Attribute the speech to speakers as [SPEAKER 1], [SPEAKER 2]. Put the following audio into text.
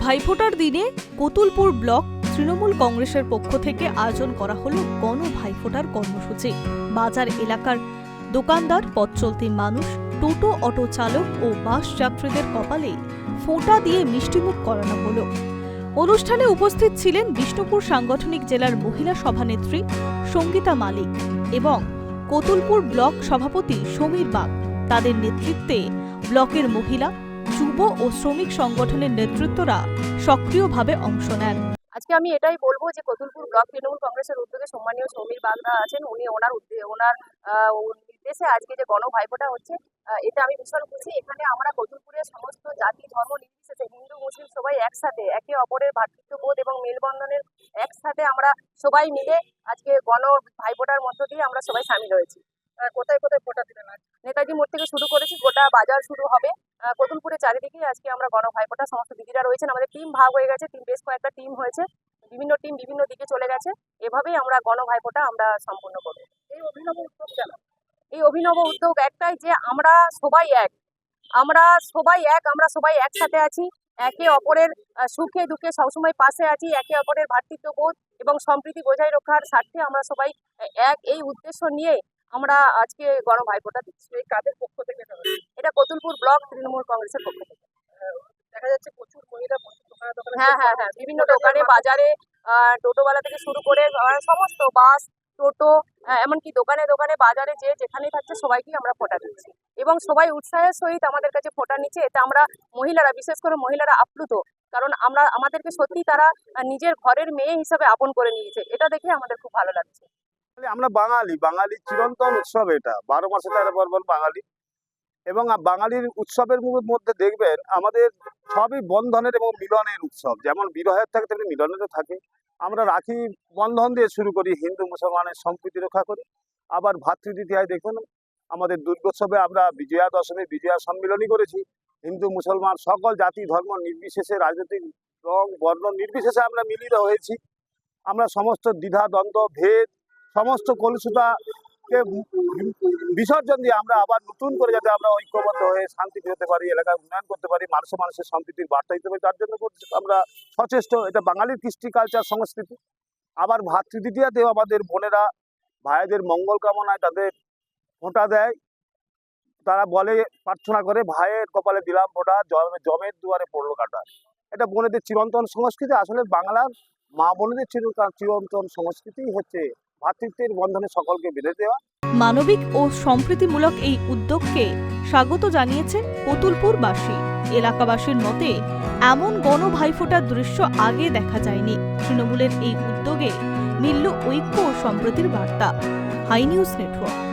[SPEAKER 1] ভাইফোঁটার দিনে কতুলপুর ব্লক তৃণমূল কংগ্রেসের পক্ষ থেকে আয়োজন করা হল গণ ভাইফোঁটার কর্মসূচি। বাজার এলাকার দোকানদার পথ চলতি মানুষ, টোটো অটো চালক ও বাস যাত্রীদের কপালে ফোঁটা দিয়ে মিষ্টিমুখ করানো হলো। অনুষ্ঠানে উপস্থিত ছিলেন বিষ্ণুপুর সাংগঠনিক জেলার মহিলা সভানেত্রী সঙ্গীতা মালিক এবং কতুলপুর ব্লক সভাপতি সমীর বাগ। তাদের নেতৃত্বে ব্লকের মহিলা যুব ও শ্রমিক সংগঠনের নেতৃত্বরা সক্রিয়ভাবে অংশ নেন।
[SPEAKER 2] আজকে আমি এটাই বলব যে কতুলপুর ব্লক তৃণমূল কংগ্রেসের উদ্যোগে সম্মানীয় সমীর বাগদা আছেন। উনি ওনার ওনার নির্দেশে আজকে যে গণ ভাইফোঁটা হচ্ছে এটা আমি ভীষণ খুশি। এখানে আমরা কতুলপুরের সমস্ত জাতি, ধর্ম, নির্বিশেষে হিন্দু, মুসলিম সবাই একসাথে, একে অপরের ভ্রাতৃত্ববোধ এবং মেলবন্ধনের একসাথে আমরা সবাই মিলে আজকে গণ ভাইফোঁটার মধ্য দিয়ে আমরা সবাই সামিল হয়েছি। কোথায় কোথায় ফোঁটা দিলেন? নেতাজি মোড় থেকে শুরু করেছি, গোটা বাজার শুরু হবে। আহ, কতুলপুরের চারিদিকে আজকে আমরা গণ ভাইফোঁটা সমস্ত দিদিরা রয়েছেন আমাদের টিম ভাগ হয়ে গেছে টিম বেশ কয়েকটা টিম হয়েছে বিভিন্ন টিম বিভিন্ন দিকে চলে গেছে এভাবেই আমরা গণ ভাইফোঁটা আমরা সম্পূর্ণ করব। এই অভিনব উদ্যোগ কেন? এই অভিনব উদ্যোগ একটাই যে আমরা সবাই এক আমরা সবাই এক আমরা সবাই একসাথে আছি একে অপরের সুখে দুঃখে সবসময় পাশে আছি একে অপরের ভ্রাতৃত্ববোধ এবং সম্প্রীতি বজায় রক্ষার স্বার্থে আমরা সবাই এক এই উদ্দেশ্য নিয়ে আমরা আজকে গণ ভাইফোঁটা দিচ্ছি। এই কাদের পক্ষ থেকে এটা কতুলপুর ব্লক তৃণমূল কংগ্রেসের পক্ষ থেকে। দেখা যাচ্ছে প্রচুর মহিলা হ্যাঁ হ্যাঁ হ্যাঁ বিভিন্ন দোকানে বাজারে আহ, টোটোওয়ালা থেকে শুরু করে আহ, সমস্ত বাস টোটো আহ, এমনকি দোকানে দোকানে বাজারে যে যেখানেই থাকছে সবাইকেই আমরা ফোঁটা দিচ্ছি। এবং সবাই উৎসাহের সহিত আমাদের কাছে ফোঁটা নিচ্ছে এতে আমরা মহিলারা বিশেষ করে মহিলারা আপ্লুত। কারণ আমরা আমাদেরকে সত্যি তারা নিজের ঘরের মেয়ে হিসাবে আপন করে নিয়েছে। এটা দেখে আমাদের খুব ভালো লাগছে।
[SPEAKER 3] আমরা বাঙালি বাঙালি চিরন্তন উৎসব এটা। বারো মাসে তেরো পার্বণ বাঙালি। এবং বাঙালির উৎসবের মধ্যে দেখবেন আমাদের সবই বন্ধনের এবং মিলনের উৎসব। যেমন বিরহের থাকে, তেমনি মিলনেরও থাকে। আমরা রাখি বন্ধন দিয়ে শুরু করি, হিন্দু, মুসলমানের সম্প্রীতি রক্ষা করি। আবার ভাতৃদ্বিতীয়ায় দেখুন, আমাদের দুর্গোৎসবে আমরা বিজয়া দশমী, বিজয়া সম্মিলনী করেছি। হিন্দু, মুসলমান, সকল জাতি, ধর্ম নির্বিশেষে রাজনৈতিক রং, বর্ণ নির্বিশেষে আমরা মিলিত হয়েছি। আমরা সমস্ত দ্বিধা, দ্বন্দ্ব, ভেদ, সমস্ত কলুষতাকে বিসর্জন দিয়ে আমরা আবার নতুন করে যাতে আমরা ঐক্যবদ্ধ হয়ে শান্তি ফেরতে পারি, এলাকার উন্নয়ন করতে পারি, মানুষে মানুষের সম্প্রীতির বার্তা দিতে পারি, তার জন্য আমরা সচেষ্ট। এটা বাঙালির কৃষ্টি কালচার সংস্কৃতি। আবার ভাতৃদ্বিতীয়াতেও আমাদের বোনেরা, ভাইদের মঙ্গল কামনায় তাদের ফোঁটা দেয়। তারা বলে, প্রার্থনা করে, ভাইয়ের কপালে দিলাম ফোঁটা জমে- জমের দুয়ারে পড়ল কাটা। এটা বোনেদের চিরন্তন সংস্কৃতি। আসলে বাংলার মা বোনেদের চিরকাল চিরন্তন সংস্কৃতি হচ্ছে ভ্রাতৃত্বের বন্ধনে সকলকে বেঁধে দেওয়া।
[SPEAKER 1] মানবিক ও সম্প্রীতিমূলক এই উদ্যোগকে স্বাগত জানিয়েছেন কতুলপুরবাসী এলাকাবাসীর মতে, এমন গণ ভাইফোঁটার দৃশ্য আগে দেখা যায়নি। তৃণমূলের এই উদ্যোগে মিলল ঐক্য ও সম্প্রীতির বার্তা। Hi news network.